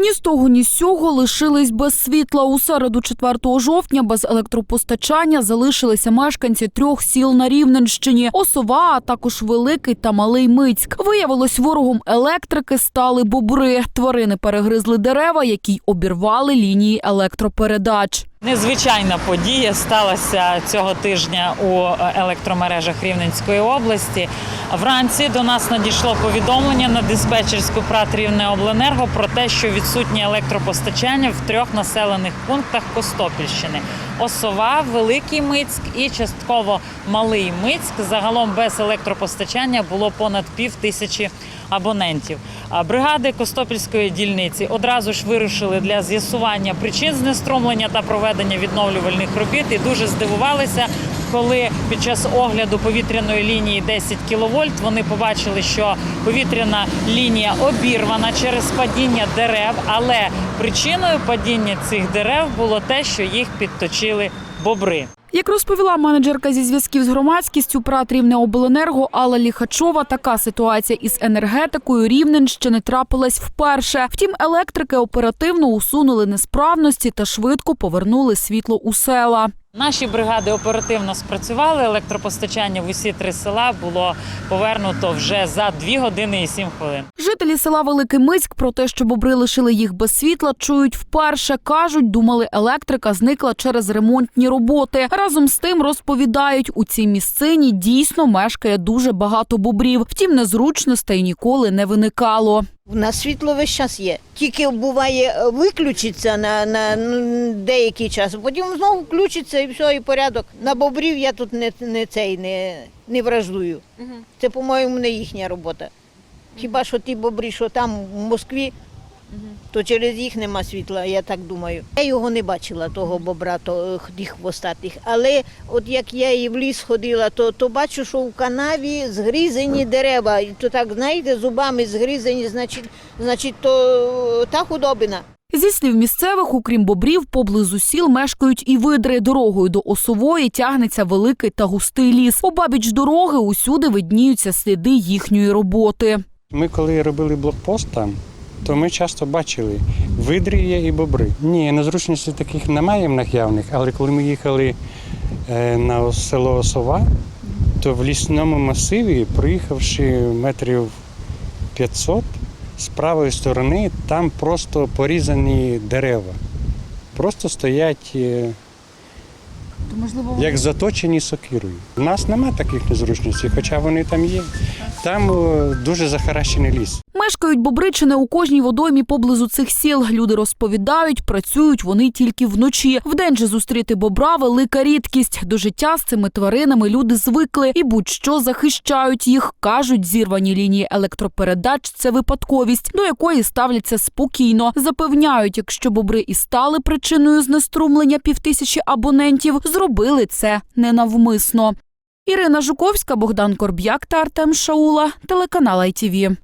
Ні з того, ні з сього лишились без світла. У середу 4 жовтня без електропостачання залишилися мешканці трьох сіл на Рівненщині: Осова, а також Великий та Малий Мицьк. Виявилось, ворогом електрики стали бобри. Тварини перегризли дерева, які й обірвали лінії електропередач. Незвичайна подія сталася цього тижня у е, електромережах Рівненської області. Вранці до нас надійшло повідомлення на диспетчерську ПРАТ Рівнеобленерго про те, що відсутнє електропостачання в трьох населених пунктах Костопільщини: Осова, Великий Мицьк і частково Малий Мицьк. Загалом без електропостачання було понад пів тисячі абонентів. Бригади Костопільської дільниці одразу ж вирушили для з'ясування причин знеструмлення та проведення відновлювальних робіт. І дуже здивувалися, коли під час огляду повітряної лінії 10 кВт вони побачили, що повітряна лінія обірвана через падіння дерев, але причиною падіння цих дерев було те, що їх підточили бобри. Як розповіла менеджерка зі зв'язків з громадськістю ПРАТ Рівнеобленерго Алла Ліхачова, така ситуація із енергетикою Рівненщини трапилась вперше. Втім, електрики оперативно усунули несправності та швидко повернули світло у села. Наші бригади оперативно спрацювали. Електропостачання в усі три села було повернуто вже за 2 години і 7 хвилин. Жителі села Великий Мицьк про те, що бобри лишили їх без світла, чують вперше. кажуть, думали, електрика зникла через ремонтні роботи. Разом з тим розповідають, у цій місцині дійсно мешкає дуже багато бобрів. Втім, незручностей ніколи не виникало. У нас світло весь час є. Тільки буває е, виключиться на, на деякий час, потім знову включиться і все, і порядок. На бобрів я тут не, не цей не, не враждую. Це, по-моєму, не їхня робота. Хіба що ті бобрі, що там в Москві, то через їх нема світла, я так думаю. Я його не бачила, того бобра, то, е, тих хвостатих. Але от як я і в ліс ходила, то, то бачу, що в канаві згрізені дерева. І то так, знаєте, зубами згрізені, значить, значить то е, та худобина. Зі слів місцевих, окрім бобрів, поблизу сіл мешкають і видри. Дорогою до осової тягнеться великий та густий ліс. Обабіч дороги усюди видніються сліди їхньої роботи. Ми коли робили блокпост там, то ми часто бачили видрі є і бобри. Ні, незручностей таких немає в них явних, але коли ми їхали е, на село Осова, то в лісному масиві, проїхавши метрів 500, з правої сторони там просто порізані дерева. Просто стоять е, як заточені сокирою. У нас немає таких незручностей, хоча вони там є. Там е, дуже захаращений ліс. Мешкають бобри чи не у кожній водоймі поблизу цих сіл. Люди розповідають, працюють вони тільки вночі. Вдень же зустріти бобра велика рідкість. До життя з цими тваринами люди звикли і будь-що захищають їх. кажуть, зірвані лінії електропередач це випадковість, до якої ставляться спокійно. Запевняють, якщо бобри і стали причиною знеструмлення півтисячі абонентів, зробили це ненавмисно. Ірина Жуковська, Богдан Корб'як та Артем Шаула, телеканал ITV.